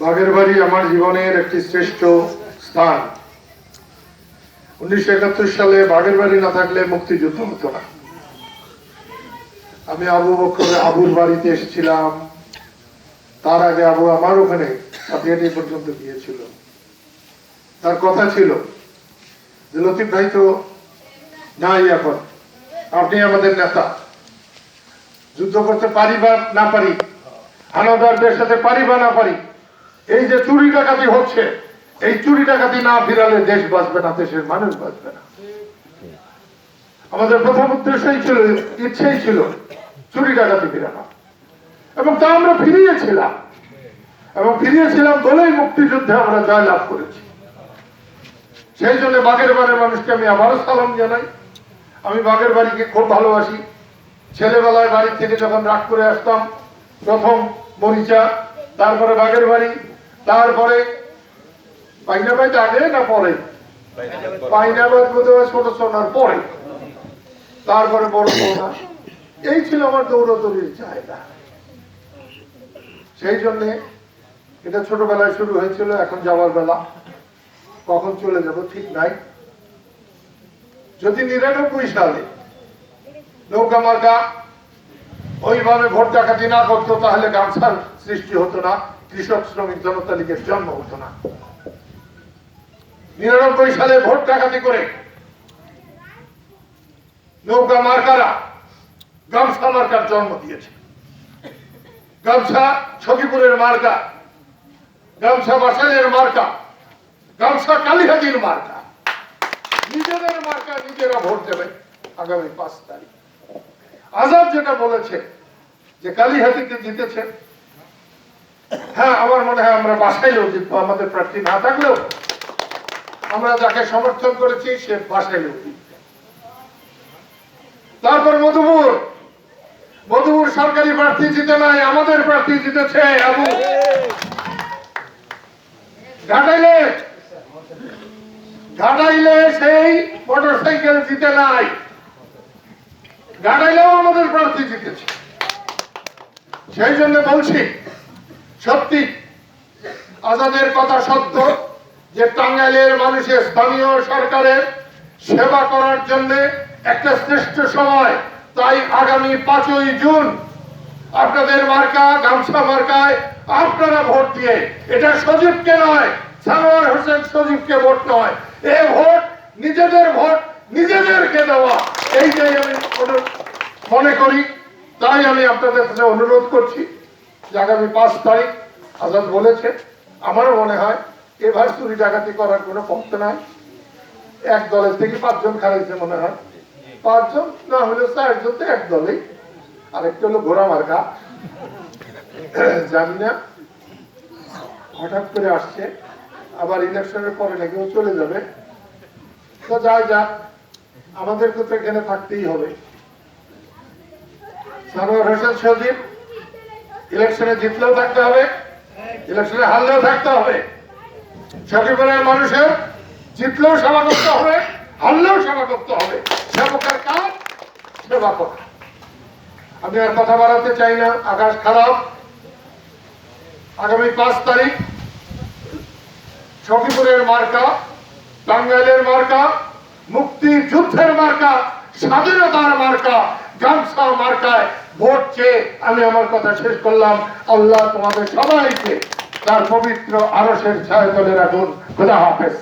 বাগের বাড়ি আমার জীবনের একটি শ্রেষ্ঠ স্থান। উনিশশো একাত্তর সালে বাগের বাড়ি না থাকলে মুক্তিযুদ্ধ হতো না। আমি আবু বকর আবুর বাড়িতে এসেছিলাম। তার আগে আবু আমার ওখানে পর্যন্ত গিয়েছিল। তার কথা ছিল যে, লতিফ ভাই তো নাই এখন। আপনি আমাদের নেতা। যুদ্ধ করতে পারি বা না পারি হানাদারদের সাথে পারি বা না পারি এই যে চুরি ডাকাতি হচ্ছে, এই চুরি ডাকাতি না ফিরালে দেশ বাঁচবে না, দেশের মানুষ বাঁচবে না। আমাদের প্রথম উদ্দেশ্যই ছিল, ইচ্ছেই ছিল চুরি ডাকাতি ফিরানো। এবং তা আমরা ফিরিয়েছিলাম। এবং ফিরিয়েছিলাম বলেই মুক্তিযুদ্ধে আমরা জয়লাভ করেছি। সেই জন্য বাগের বাড়ির মানুষকে আমি আবারও সালাম জানাই। আমি বাগের বাড়িকে খুব ভালোবাসি। ছেলেবেলায় বাড়ি থেকে যখন রাগ করে আসতাম, প্রথম মরিচা, তারপরে বাগের বাড়ি তারপরে পাইনাবাদ আগে না পরে? পাইনাবাদ সোনার পরে। তারপরে বড় সোনা এই ছিল আমার দৌড়দৌড়ির সেই এটা ছোটবেলায় শুরু হয়েছিল, এখন যাওয়ার বেলা। কখন চলে যাব ঠিক নাই। যদি নিরানব্বই সালে নৌকা মার্কা ওইভাবে ভোট ডাকাতি না করতো, তাহলে গামছার সৃষ্টি হতো না। কৃষক শ্রমিক জনতা লীগের জন্ম হতো না নিরানব্বই সালে ভোট ডাকাতি করে নৌকা মার্কারা গামছা মার্কার জন্ম দিয়েছে। গামছা ছকিপুরের মার্কা, গামছা বাসাইলের মার্কা, গামছা কালীহাজির মার্কা। নিজেদের মার্কা নিজেরা ভোট দেবে আগামী পাঁচ তারিখ। আজাদ যেটা বলেছে যে কালীহাতিকে জিতেছে হ্যাঁ আমার মনে হয় আমরা বাসাইলেও জিতবো আমাদের প্রার্থী না থাকলেও আমরা যাকে সমর্থন করেছি, সে বাসাইলেও জিতবে তারপর মধুপুর। মধুপুর সরকারি প্রার্থী জিতে নাই, আমাদের প্রার্থী জিতেছে আবু। ঘাটাইলে ঘাটাইলে সেই মোটর সাইকেল জিতে নাই। ঘাটাইলেও আমাদের প্রার্থী জিতেছে। সেই জন্য বলছি সত্যি, আজাদের কথা সত্য যে টাঙ্গাইলের মানুষের স্থানীয় সরকারের সেবা করার জন্য একটা শ্রেষ্ঠ সময়, তাই আগামী পাঁচই জুন আপনাদের মার্কা, গামছা মার্কায় আপনারা ভোট দিয়ে, এটা সজীবকে নয় সানোয়ার হোসেন সজীবকে ভোট নয়, এ ভোট নিজেদের ভোট, নিজেদেরকে দেওয়া এইটাই আমি মনে করি, তাই আমি আপনাদের কাছে অনুরোধ করছি। আগামী পাঁচ তারিখ আজাদ বলেছে। আমারও মনে হয় এবার চুরি ডাকাতি করার কোনো পথ নাই। এক দলের থেকে পাঁচজন খারাইছে মনে হয়। পাঁচজন না হলে চারজন তো এক দলেই। আরেকটা হলো ঘোড়া মার্কা। জানি না, হঠাৎ করে আসছে, আবার ইলেকশনের পরে নাকি ও চলে যাবে। তো যাই যাক, আমাদের তো এখানে থাকতেই হবে। সানোয়ার হোসেন সজীব ইলেকশনে জিতলেও থাকতে হবে, ইলেকশনে হারলেও থাকতে হবে। সকিপুরের মানুষের জিতলেও সেবা করতে হবে, হারলেও সেবা করতে হবে। সেবকের কাজ সেবা করা আমি আর কথা বাড়াতে চাই না, আকাশ খারাপ। আগামী পাঁচ তারিখ সখীপুরের মার্কা টাঙ্গাইলের মার্কা মুক্তির যুদ্ধের মার্কা, স্বাধীনতার মার্কা গামছা মার্কায় ভোট চেয়ে আমি আমার কথা শেষ করলাম। আল্লাহ তোমাদের সবাইকে তার পবিত্র আরসের ছায় তলে রাখুন। খোদা হাফেজ।